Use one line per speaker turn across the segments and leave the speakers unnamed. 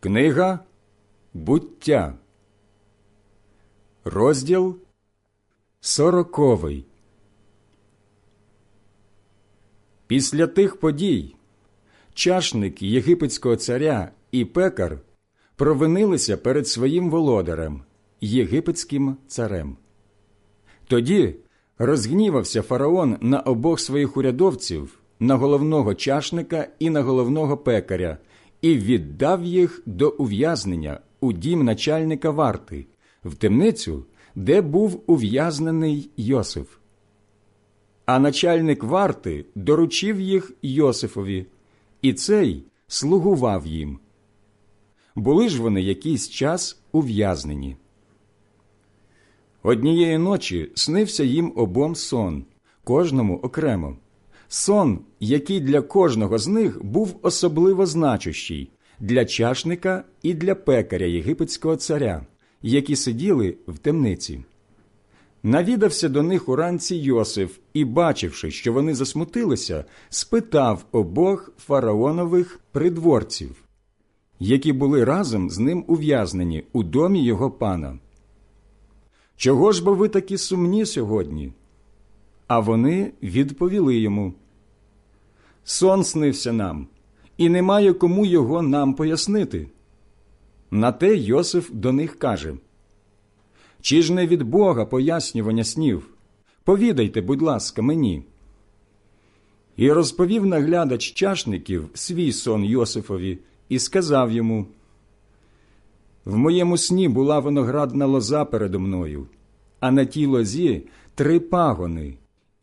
Книга Буття, розділ сороковий. Після тих подій чашник єгипетського царя і пекар провинилися перед своїм володарем, єгипетським царем. Тоді розгнівався фараон на обох своїх урядовців, на головного чашника і на головного пекаря, і віддав їх до ув'язнення у дім начальника варти, в темницю, де був ув'язнений Йосиф. А начальник варти доручив їх Йосифові, і цей слугував їм. Були ж вони якийсь час ув'язнені. Однієї ночі снився їм обом сон, кожному окремо. Сон, який для кожного з них був особливо значущий для чашника і для пекаря єгипетського царя, які сиділи в темниці. Навідався до них уранці Йосиф і, бачивши, що вони засмутилися, спитав обох фараонових придворців, які були разом з ним ув'язнені у домі його пана. Чого ж бо ви такі сумні сьогодні? А вони відповіли йому Сон снився нам, і немає кому його нам пояснити. На те Йосиф до них каже Чи ж не від Бога пояснювання снів? Повідайте, будь ласка, мені. І розповів наглядач чашників свій сон Йосифові і сказав йому В моєму сні була виноградна лоза передо мною, а на тій лозі три пагони,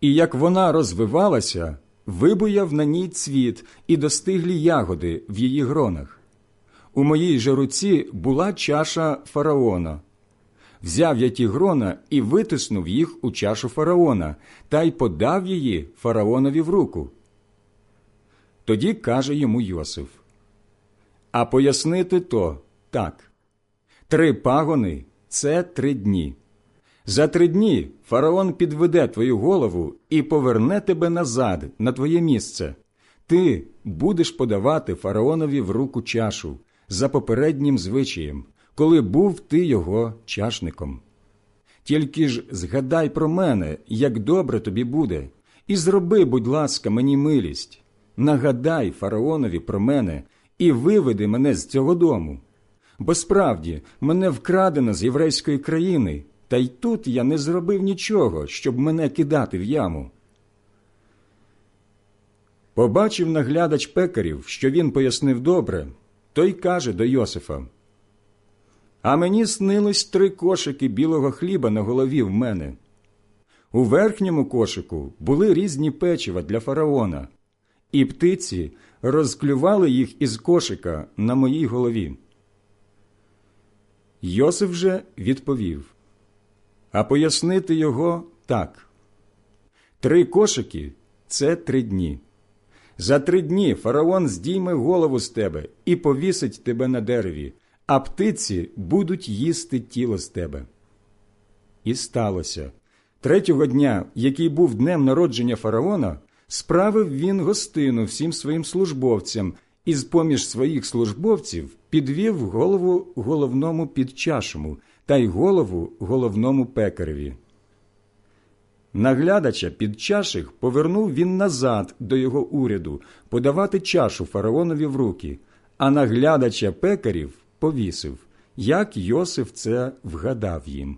і як вона розвивалася, вибуяв на ній цвіт і достиглі ягоди в її гронах. У моїй же руці була чаша фараона. Взяв я ті грона і витиснув їх у чашу фараона, та й подав її фараонові в руку. Тоді каже йому Йосиф А пояснити то так три пагони це три дні. За три дні фараон підведе твою голову і поверне тебе назад на твоє місце. Ти будеш подавати фараонові в руку чашу за попереднім звичаєм, коли був ти його чашником. Тільки ж згадай про мене, як добре тобі буде, і зроби, будь ласка, мені милість. Нагадай фараонові про мене і виведи мене з цього дому. Бо справді мене вкрадено з єврейської країни. Та й тут я не зробив нічого, щоб мене кидати в яму. Побачив наглядач пекарів, що він пояснив добре, той каже до Йосифа А мені снилось три кошики білого хліба на голові в мене. У верхньому кошику були різні печива для фараона, і птиці розклювали їх із кошика на моїй голові. Йосиф же відповів а пояснити його так. Три кошики це три дні. За три дні фараон здійме голову з тебе і повісить тебе на дереві, а птиці будуть їсти тіло з тебе. І сталося. Третього дня, який був днем народження фараона, справив він гостину всім своїм службовцям і з поміж своїх службовців підвів голову головному підчашому та й голову головному пекареві. Наглядача під чаших повернув він назад до його уряду подавати чашу фараонові в руки, а наглядача пекарів повісив, як Йосиф це вгадав їм.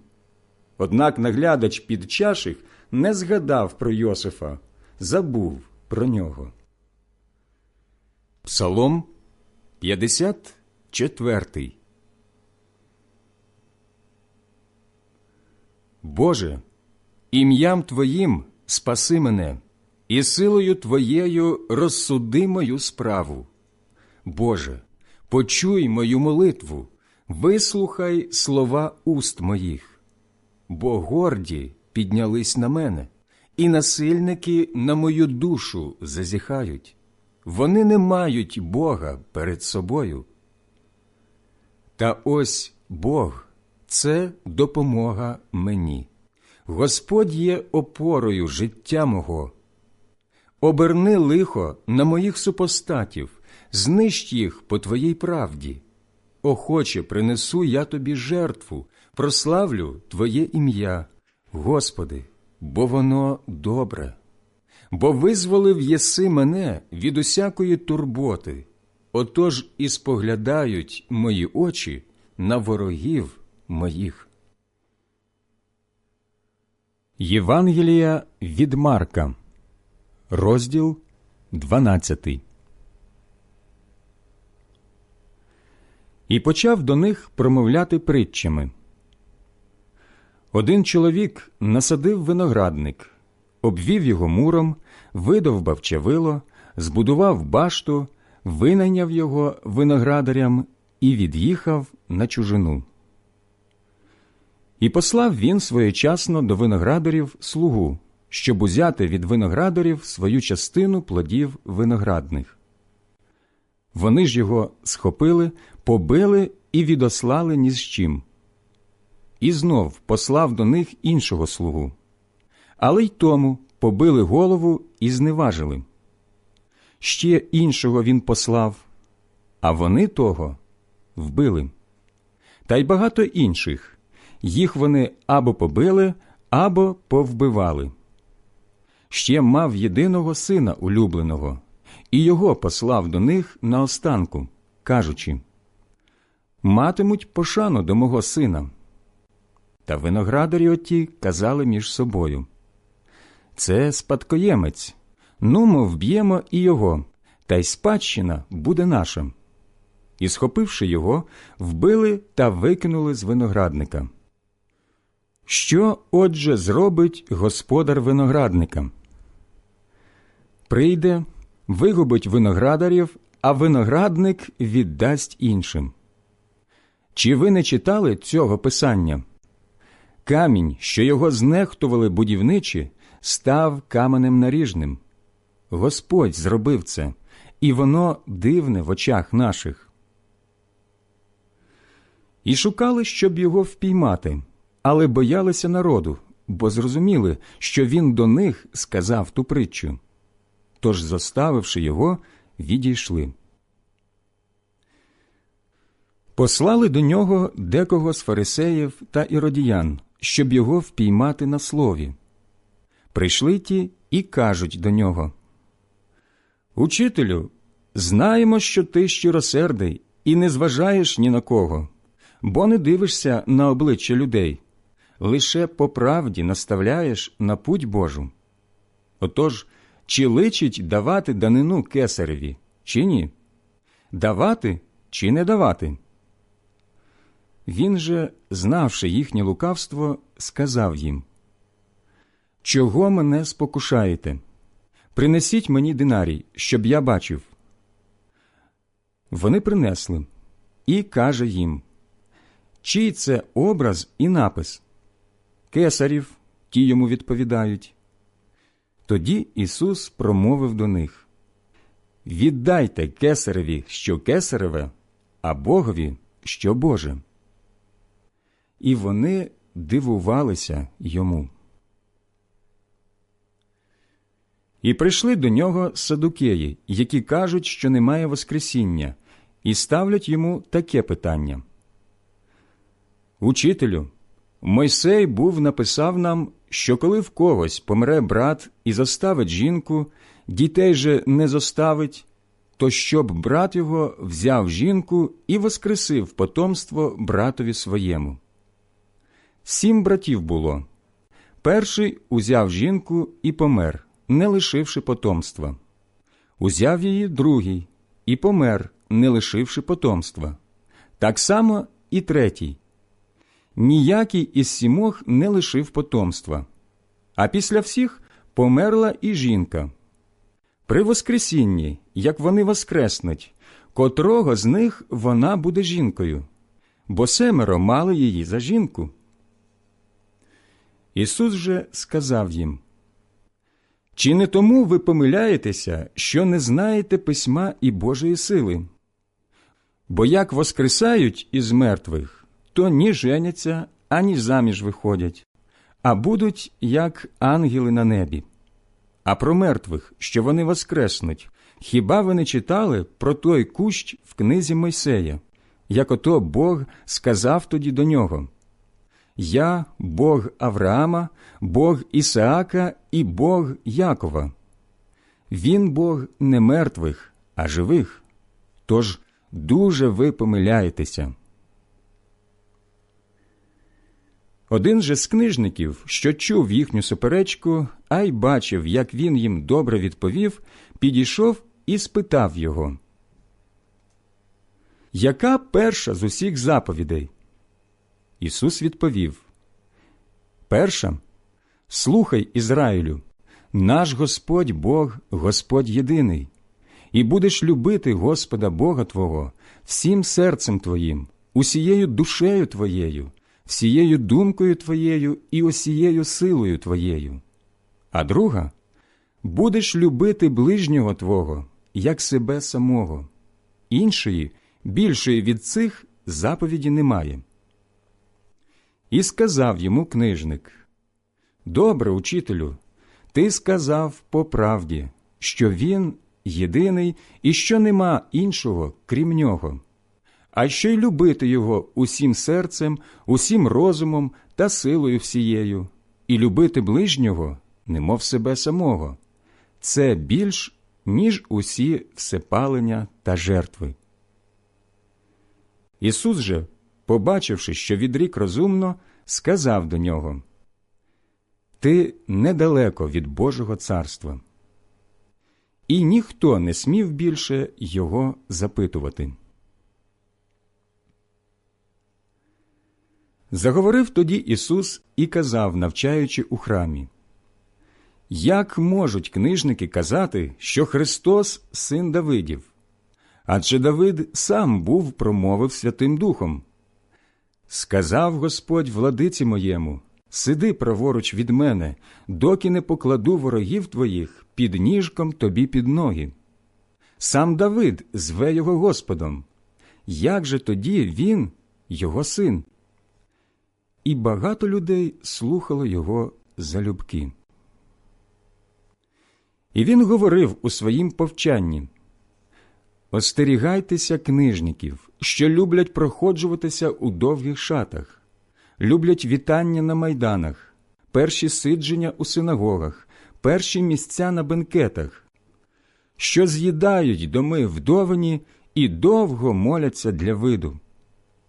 Однак наглядач під чаших не згадав про Йосифа, забув про нього. Псалом 54 Боже, ім'ям Твоїм спаси мене, і силою Твоєю розсуди мою справу. Боже, почуй мою молитву, вислухай слова уст моїх, бо горді піднялись на мене, і насильники на мою душу зазіхають. Вони не мають Бога перед собою. Та ось Бог це допомога мені. Господь є опорою життя мого. Оберни лихо на моїх супостатів, знищ їх по твоїй правді. охоче принесу я тобі жертву, прославлю Твоє ім'я, Господи, бо воно добре. Бо визволив єси мене від усякої турботи, отож і споглядають мої очі на ворогів моїх. Євангелія від Марка, розділ 12 І почав до них промовляти притчами. Один чоловік насадив виноградник, обвів його муром, видовбав чавило, збудував башту, винайняв його виноградарям і від'їхав на чужину. І послав він своєчасно до виноградарів слугу, щоб узяти від виноградарів свою частину плодів виноградних. Вони ж його схопили, побили і відослали ні з чим. І знов послав до них іншого слугу. Але й тому побили голову і зневажили. Ще іншого він послав, а вони того вбили. Та й багато інших їх вони або побили, або повбивали. Ще мав єдиного сина улюбленого, і його послав до них наостанку, кажучи Матимуть пошану до мого сина. Та виноградарі оті казали між собою Це спадкоємець, нумо вб'ємо і його, та й спадщина буде наша. І, схопивши його, вбили та викинули з виноградника. Що, отже, зробить господар виноградника? Прийде, вигубить виноградарів, а виноградник віддасть іншим. Чи ви не читали цього писання? Камінь, що його знехтували будівничі, став каменем наріжним. Господь зробив це, і воно дивне в очах наших. І шукали, щоб його впіймати, але боялися народу, бо зрозуміли, що він до них сказав ту притчу. Тож, заставивши його, відійшли. Послали до нього декого з фарисеїв та іродіян, щоб його впіймати на слові. Прийшли ті і кажуть до нього Учителю, знаємо, що ти щиросердий і не зважаєш ні на кого, бо не дивишся на обличчя людей, лише по правді наставляєш на путь Божу. Отож, чи личить давати данину кесареві, чи ні? Давати чи не давати? Він же, знавши їхнє лукавство, сказав їм Чого мене спокушаєте? Принесіть мені динарій, щоб я бачив. Вони принесли і каже їм Чий це образ і напис? Кесарів, ті йому відповідають. Тоді Ісус промовив до них Віддайте кесареві, що кесареве, а Богові, що Боже і вони дивувалися йому. І прийшли до нього садукеї, які кажуть, що немає Воскресіння, і ставлять йому таке питання. Учителю, Мойсей був написав нам, що коли в когось помре брат і заставить жінку, дітей же не зоставить, то щоб брат його взяв жінку і воскресив потомство братові своєму. Сім братів було. Перший узяв жінку і помер, не лишивши потомства. Узяв її другий і помер, не лишивши потомства. Так само і третій. Ніякий із сімох не лишив потомства. А після всіх померла і жінка. При Воскресінні, як вони воскреснуть, котрого з них вона буде жінкою, бо семеро мали її за жінку. Ісус же сказав їм Чи не тому ви помиляєтеся, що не знаєте письма і Божої сили? Бо як воскресають із мертвих, то ні женяться, ані заміж виходять, а будуть як ангели на небі. А про мертвих, що вони воскреснуть, хіба ви не читали про той кущ в книзі Мойсея, як ото Бог сказав тоді до нього Я Бог Авраама, Бог Ісаака і Бог Якова. Він Бог не мертвих, а живих. Тож дуже ви помиляєтеся. Один же з книжників, що чув їхню суперечку, а й бачив, як він їм добре відповів, підійшов і спитав його. Яка перша з усіх заповідей? Ісус відповів Перша Слухай Ізраїлю, наш Господь Бог, Господь єдиний, і будеш любити Господа Бога Твого всім серцем Твоїм, усією душею Твоєю, всією думкою Твоєю і усією силою Твоєю. А друга будеш любити ближнього Твого, як себе самого. Іншої, більшої від цих заповіді немає. І сказав йому книжник Добре, учителю, ти сказав по правді, що він єдиний і що нема іншого, крім нього, а що й любити його усім серцем, усім розумом та силою всією, і любити ближнього, немов себе самого. Це більш, ніж усі всепалення та жертви. Ісус же, побачивши, що відрік розумно, сказав до нього Ти недалеко від Божого царства. І ніхто не смів більше його запитувати. Заговорив тоді Ісус і казав, навчаючи у храмі Як можуть книжники казати, що Христос син Давидів? Адже Давид сам був промовив Святим Духом. Сказав Господь владиці моєму Сиди праворуч від мене, доки не покладу ворогів твоїх під ніжком тобі під ноги. Сам Давид зве його Господом. Як же тоді він, його син? І багато людей слухало його залюбки. І він говорив у своїм повчанні Остерігайтеся книжників, що люблять проходжуватися у довгих шатах, люблять вітання на майданах, перші сидження у синагогах, перші місця на бенкетах, що з'їдають доми вдовані і довго моляться для виду.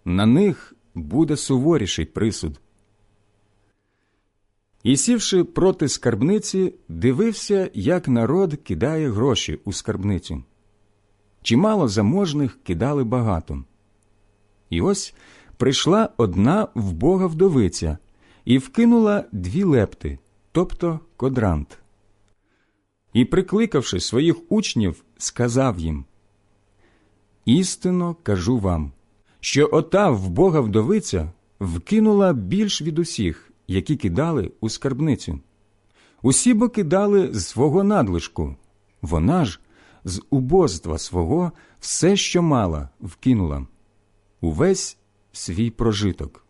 На них буде суворіший присуд. І сівши проти скарбниці, дивився, як народ кидає гроші у скарбницю. Чимало заможних кидали багато. І ось прийшла одна вбога вдовиця і вкинула дві лепти, тобто кодрант. І, прикликавши своїх учнів, сказав їм Істинно кажу вам, що ота вбога вдовиця вкинула більш від усіх, які кидали у скарбницю. Усі бо кидали з свого надлишку, вона ж з убоства свого все, що мала, вкинула увесь свій прожиток.